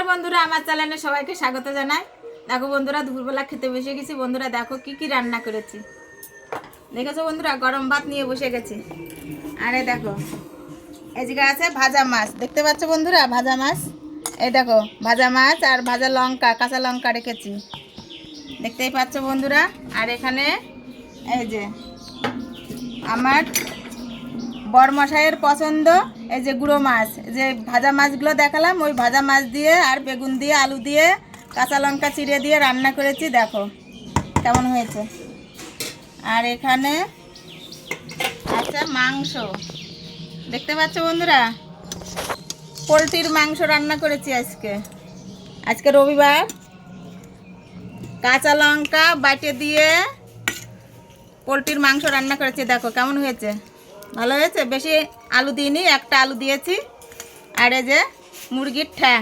নমস্কার বন্ধুরা, আমার চ্যানেলে সবাইকে স্বাগত জানাই। দেখো বন্ধুরা, দুপুরবেলা খেতে বসে গেছি। বন্ধুরা, দেখো কি কি রান্না করেছি। দেখেছ বন্ধুরা, গরম ভাত নিয়ে বসে গেছি। আরে দেখো, এদিকে আছে ভাজা মাছ। দেখতে পাচ্ছ বন্ধুরা, ভাজা মাছ? এই দেখো, ভাজা মাছ আর ভাজা লঙ্কা, কাঁচা লঙ্কা রেখেছি। দেখতেই পাচ্ছ বন্ধুরা, আর এখানে এই যে আমার বরমশাইয়ের পছন্দ, এই যে গুঁড়ো মাছ যে ভাজা মাছগুলো দেখালাম, ওই ভাজা মাছ দিয়ে আর বেগুন দিয়ে, আলু দিয়ে, কাঁচা লঙ্কা চিড়ে দিয়ে রান্না করেছি, দেখো কেমন হয়েছে। আর এখানে আচ্ছা মাংস, দেখতে পাচ্ছ বন্ধুরা? পোলট্রির মাংস রান্না করেছি আজকে। আজকে রবিবার। কাঁচা লঙ্কা বাটে দিয়ে পোলট্রির মাংস রান্না করেছি, দেখো কেমন হয়েছে। ভালো হয়েছে? বেশি আলু দিইনি, একটা আলু দিয়েছি। আর এই যে মুরগির ঠ্যাং,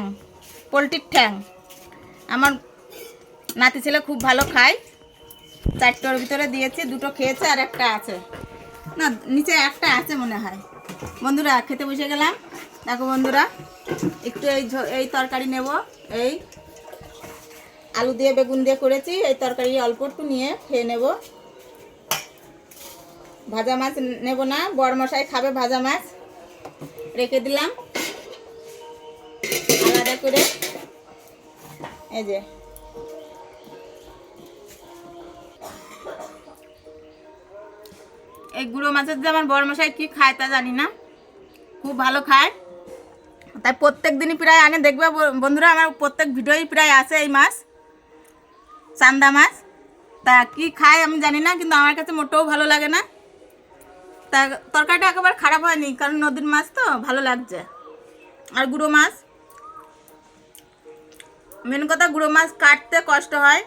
পোলট্রির ঠ্যাং। আমার নাতি ছেলে খুব ভালো খায়। চারটোর ভিতরে দিয়েছি, দুটো খেয়েছে আর একটা আছে। না, নিচে একটা আছে মনে হয়। বন্ধুরা, খেতে বসে গেলাম। দেখো বন্ধুরা, একটু এই এই তরকারি নেব। এই আলু দিয়ে বেগুন দিয়ে করেছি, এই তরকারি অল্প একটু নিয়ে খেয়ে নেব। ভাজা মাছ নেব না, বড় মশাই খাবে ভাজা মাছ। রেখে দিলাম। আলাদা করে। এই যে। এই গুঁড়ো মাছের যে আমার বড় মশাই কি খায় তা জানি না। খুব ভালো খায়। তাই প্রত্যেক দিনই প্রায় আনে। দেখবে বন্ধুরা, আমার প্রত্যেক ভিডিওই প্রায় আসে এই মাছ। চান্দা মাছ। তা কি খায় আমি জানি না, কিন্তু আমার কাছে মোটেও ভালো লাগে না। তরকারিটা একেবারে খারাপ হয়নি, কারণ নদীর মাছ তো, ভালো লাগছে। আর গুঁড়ো মাছ? মেন কথা, গুঁড়ো মাছ কাটতে কষ্ট হয়।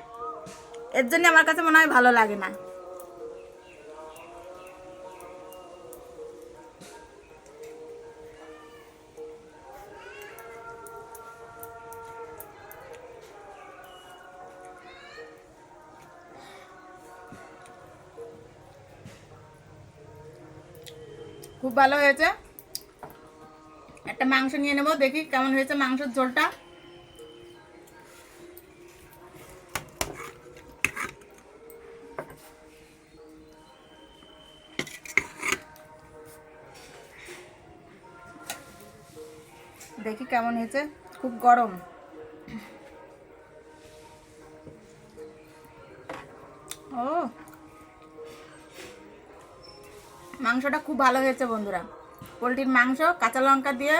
এর জন্য আমার কাছে মনে হয় ভালো লাগে না। খুব ভালো হয়েছে। একটা মাংস নিয়ে নেব, দেখি কেমন হয়েছে মাংসের ঝোলটা। দেখি কেমন হয়েছে, খুব গরম। ও মাংসটা খুব ভালো হয়েছে বন্ধুরা। পোলট্রির মাংস, কাঁচা লঙ্কা দিয়ে,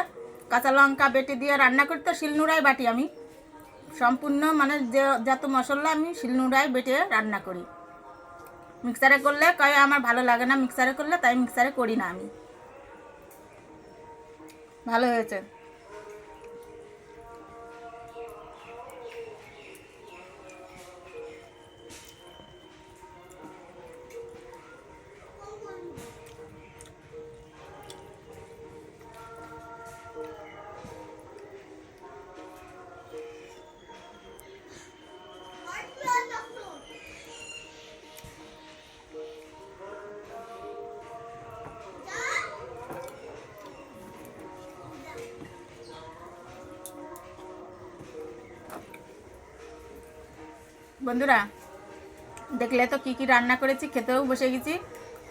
কাঁচা লঙ্কা বেটে দিয়ে রান্না করতে শিলনুড়াই বাটি আমি। সম্পূর্ণ মানে যে, যত মশলা আমি শিলনুড়াই বেটে রান্না করি। মিক্সারে করলে কয়ে, আমার ভালো লাগে না মিক্সারে করলে, তাই মিক্সারে করি না আমি। ভালো হয়েছে। বন্ধুরা, দেখলে তো কি কি রান্না করেছি, খেতেও বসে গেছি।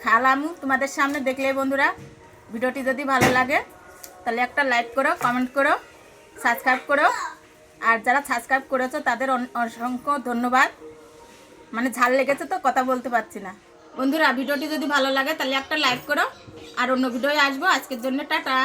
খালামু তোমাদের সামনে দেখলে বন্ধুরা, ভিডিওটি যদি ভালো লাগে, তাহলে একটা লাইক করো, কমেন্ট করো, সাবস্ক্রাইব করো। আর যারা সাবস্ক্রাইব করেছ, তাদের অসংখ্য ধন্যবাদ। মানে ঝাল লেগেছে তো, কথা বলতে পারছি না। বন্ধুরা, ভিডিওটি যদি ভালো লাগে, তাহলে একটা লাইক করো। আর অন্য ভিডিও আসব। আজকের জন্য টাটা।